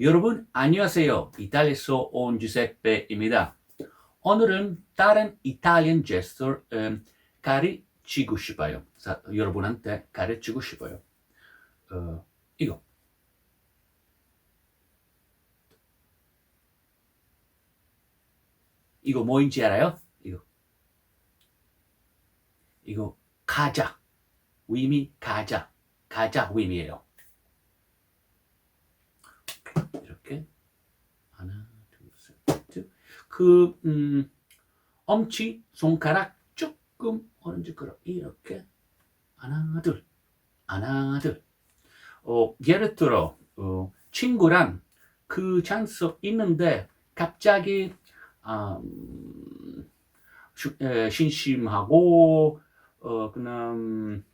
여러분 안녕하세요. 이탈리아에서 온 주세페입니다. 오늘은 다른 이탈리안 제스처를 음, 가르치고 싶어요. 사- 여러분한테 가르치고 싶어요. 어, 이거. 이거 뭐인지 알아요? 이거. 가자. 위미 가자. 가자 위미예요. 이렇게 하나, 둘, 셋, 넷. 그 음, 엄지 손가락 조금 오른쪽 끌어 이렇게 하나 둘 하나 둘. 어, 예를 들어 어, 친구랑 그 찬스 있는데 갑자기 음, 슈- 에, 심심하고 어, 그냥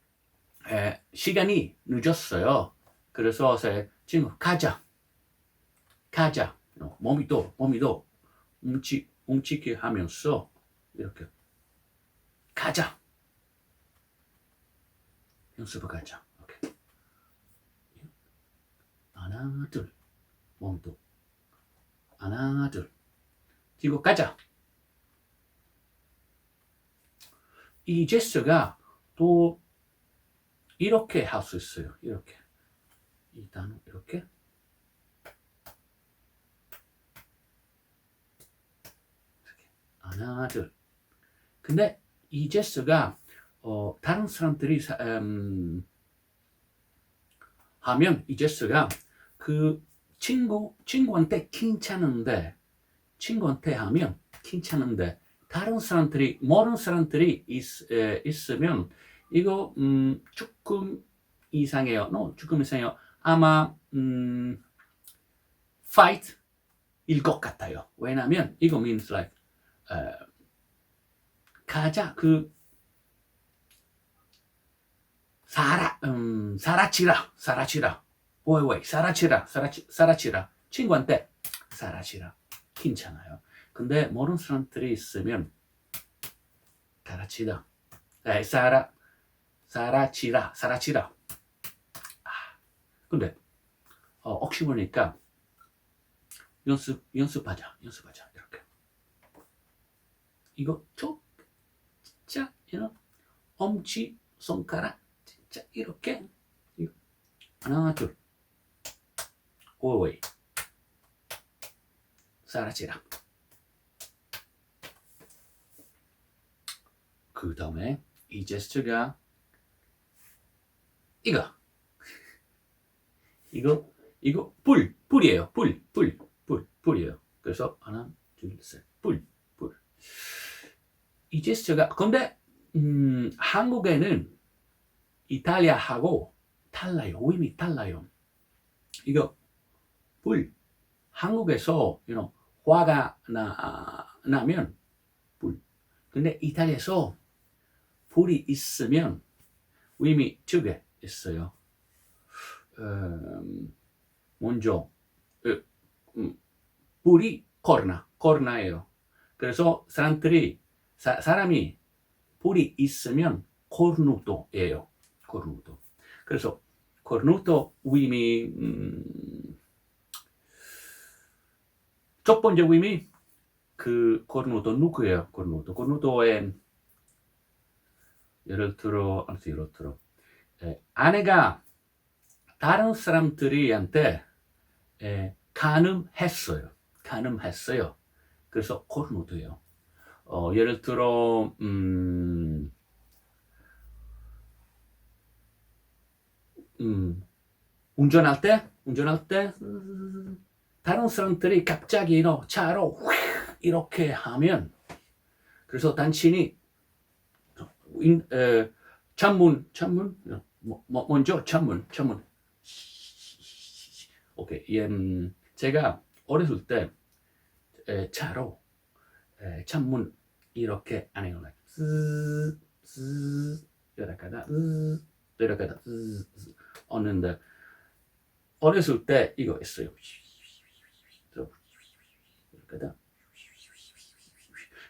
에, 시간이 늦었어요. 그래서 제 친구 가자, 가자. 어, 몸이도 몸이도 움직 움직게 하면서 이렇게 가자. 연습을 가자. 오케이. 하나 둘 몸도 하나 둘 그리고 가자. 이 제스처가 또 이렇게 할 수 있어요. 이렇게 이 단어 이렇게. 하나 둘. 근데 이 제스처가 어, 다른 사람들이 사- 음, 하면 이 제스처가 그 친구 친구한테 괜찮은데 친구한테 하면 괜찮은데 다른 사람들이 모르는 사람들이 있, 에, 있으면 이거 음, 조금 이상해요. no, 조금 이상해요. 아마 음, fight 일 것 같아요. 왜냐면 이거 means like 에, 가자 그 사라 음, 사라치라 사라치라 왜, 왜, 사라치라, 사라치, 사라치라. 친구한테 사라치라. 괜찮아요. 근데 모르는 사람들이 있으면 사라치다. 에, 사라, 사라치라, 사라치라. 아, 근데, 어, 혹시 보니까 연습, 연습하자, 연습하자. 이렇게. 이거 쭉, 진짜, know, 엄지, 손가락, 진짜, 이렇게. 이거. 하나, 둘. 오이 사라지라 그 다음에 이 제스처가 이거. 이거 이거 불 불이에요. 불 불 불 불 이에요. 그래서 하나 둘셋불불이 제스처가 근데 음, 한국에는 이탈리아하고 달라요. 의미 달라요. 이거 불. 한국에서 you know, 화가 나, 나면 불. 근데 이탈리아에서 불이 있으면 의미 두 개 있어요. 음, 먼저 어, 음, 불이 코로나, 코로나예요. 그래서 사람들이 사, 사람이 불이 있으면 코르누토예요. 코르누토. 그래서 코르누토 의미 음, 첫 번째 의미 그 코르누토 누구예요? 코르누토 코르누토의 예를 들어 예를 들어 에, 아내가 다른 사람들이한테 에, 가늠했어요. 가늠했어요. 그래서 코르누토예요. 어, 예를 들어 음, 음, 운전할 때 운전할 때 다른 사람들이 갑자기 너 차로 휙 이렇게 하면 그래서 당신이 인, 에, 창문 창문? 뭐, 뭐, 먼저 창문 창문. 오케이. 예, 음, 제가 어렸을 때 에, 차로 에, 창문 이렇게 안 해요 쓱쓱 이렇게 하다 쓱 이렇게 하다 쓱쓱 얻는데 어렸을 때 이거 하다.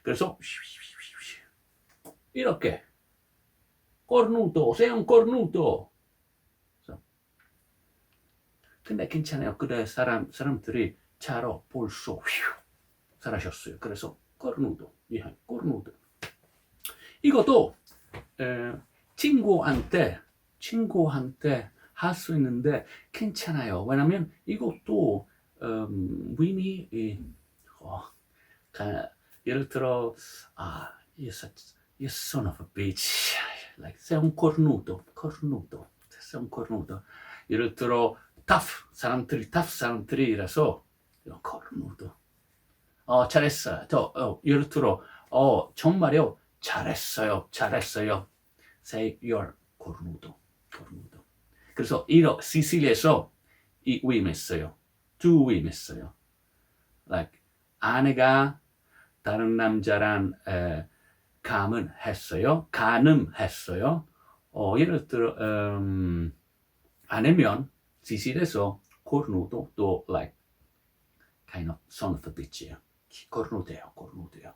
그래서 이렇게 cornuto, sei un cornuto. 근데 괜찮아요. 그래 사람 사람들이 벌써 휘 사라졌어요. 그래서 cornuto, 예, cornuto. 이것도 에, 친구한테 친구한테 할 수 있는데 괜찮아요. 왜냐면 이것도 음, 의미 이, 어, 가- 예를 들어 아, you son of a bitch, like sei un cornuto, cornuto, sei un cornuto. 예를 들어 tough 사람들이 tough 사람들이라서 cornuto. 어 잘했어. 저 어, 예를 들어 어 정말요 잘했어요, 잘했어요. Say you're cornuto, cornuto. 그래서 이러 시실리에서 이 위임했어요. 두 위임했어요. Like 아내가 다른 남자랑 에, 감은 했어요. 가늠했어요. 어, 예를 들어 음, 아니면 시실에서 cornuto 또 like kind of son of a bitch예요. cornuto예요, cornuto예요.